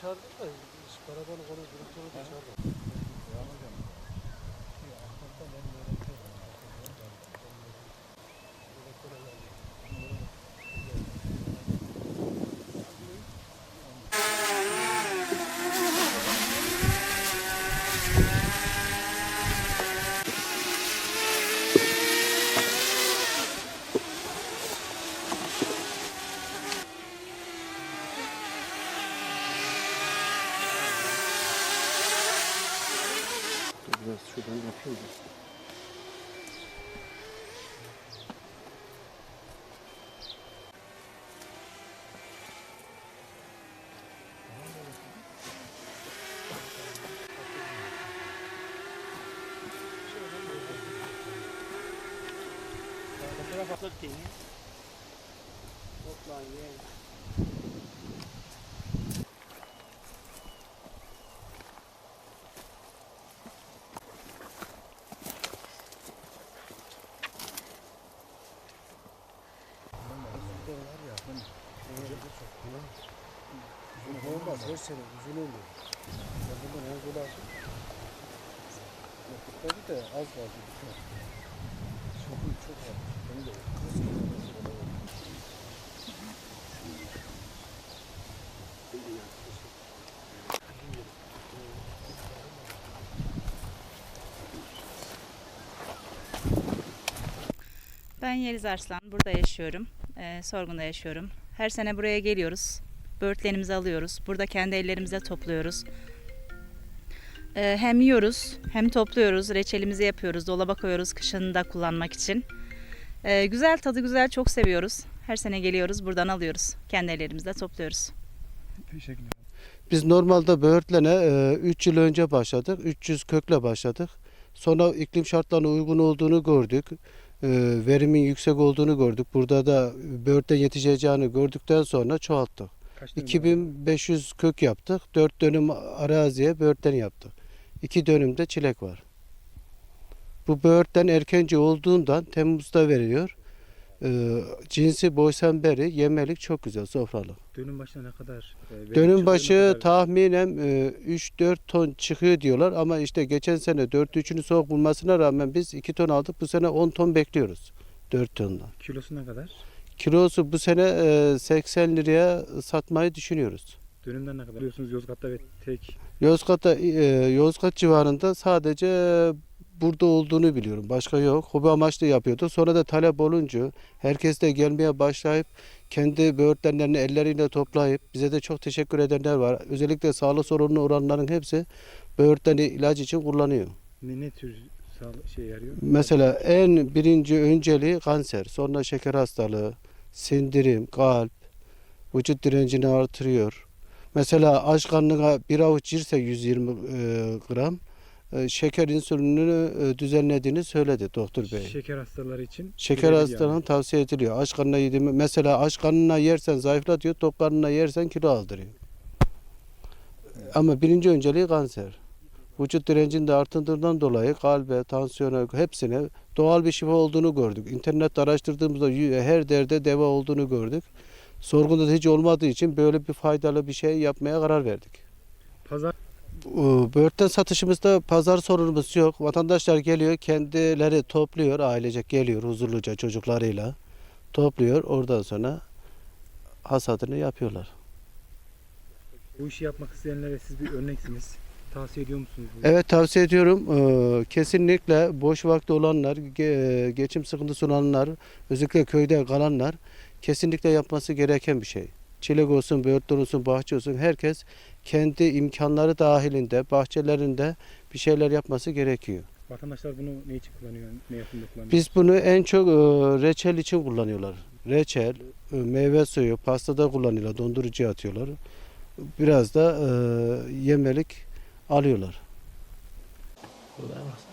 Çağırdık da karabanı konu direktörü de çağırdık. Biraz şuradan yapayım da. Uzun olmaz her sene uzun oluyor. Ben bundan en kolay. Tabii de az kaldı. Çok çok az. Beni de Ben Yeliz Arslan. Burada yaşıyorum. Ee, Sorgun'da yaşıyorum. Her sene buraya geliyoruz. Böğürtlerimizi alıyoruz. Burada kendi ellerimizle topluyoruz. Ee, hem yiyoruz hem topluyoruz. Reçelimizi yapıyoruz. Dolaba koyuyoruz kışın da kullanmak için. Ee, güzel tadı güzel çok seviyoruz. Her sene geliyoruz buradan alıyoruz. Kendi ellerimizle topluyoruz. Teşekkürler. Biz normalde böğürtlene 3 yıl önce başladık. 300 kökle başladık. Sonra iklim şartlarına uygun olduğunu gördük. E, Verimin yüksek olduğunu gördük. Burada da böğürtlen yetişeceğini gördükten sonra çoğalttık. Kaç dönüm var? 2500 kök yaptık. 4 dönüm araziye böğürtlen yaptık. 2 dönümde çilek var. Bu böğürtlen erkenci olduğundan Temmuz'da veriliyor. E, cinsi boysanberi, yemelik çok güzel, sofralık. Dönüm başına ne kadar? e, Dönüm başı kadar- tahminen e, 3-4 ton çıkıyor diyorlar ama işte geçen sene 4-3'ünü soğuk bulmasına rağmen biz 2 ton aldık. Bu sene 10 ton bekliyoruz 4 tonla. Kilosu ne kadar? Kilosu bu sene e, 80 liraya satmayı düşünüyoruz. Dönümden ne kadar? Biliyorsunuz Yozgat'ta ve tek Yozgat'ta e, Yozgat civarında sadece burada olduğunu biliyorum. Başka yok. Hobi amaçlı yapıyordu. Sonra da talep olunca herkes de gelmeye başlayıp kendi böğürtlenlerini elleriyle toplayıp bize de çok teşekkür edenler var. Özellikle sağlık sorunlu olanların hepsi böğürtleni ilaç için kullanıyor. ne, ne tür şey yarıyor? Mesela en birinci önceliği kanser, sonra şeker hastalığı, sindirim, kalp, vücut direncini artırıyor. Mesela aç karnına bir avuç yerse 120 e, gram şeker insülinini e, düzenlediğini söyledi doktor bey. Şeker hastaları için. Şeker birebir hastalığına tavsiye ediliyor. Aç karnına yediğimi mesela aç karnına yersen zayıflatıyor, tok karnına yersen kilo aldırıyor. Ama birinci önceliği kanser. Vücut direncini de artırdığından dolayı kalbe, tansiyona hepsine doğal bir şifa olduğunu gördük. İnternette araştırdığımızda her derde deva olduğunu gördük. Sorgunda da hiç olmadığı için böyle bir faydalı bir şey yapmaya karar verdik. Ee, Böğürtlen satışımızda pazar sorunumuz yok. Vatandaşlar geliyor, kendileri topluyor, ailecek geliyor huzurluca çocuklarıyla. Topluyor, oradan sonra hasadını yapıyorlar. bu işi yapmak isteyenlere siz bir örneksiniz. Tavsiye ediyor musunuz? bu? Evet tavsiye ediyorum. Ee, Kesinlikle boş vakti olanlar, ge- geçim sıkıntısı olanlar, özellikle köyde kalanlar kesinlikle yapması gereken bir şey. Çilek olsun, böğürtlen olsun, bahçe olsun herkes kendi imkanları dahilinde, bahçelerinde bir şeyler yapması gerekiyor. Vatandaşlar bunu ne için kullanıyor? Ne yapımda kullanıyor? Biz bunu en çok e, reçel için kullanıyorlar. Reçel, e, meyve suyu, pastada kullanıyorlar, dondurucuya atıyorlar. Biraz da e, yemelik alıyorlar. Bak.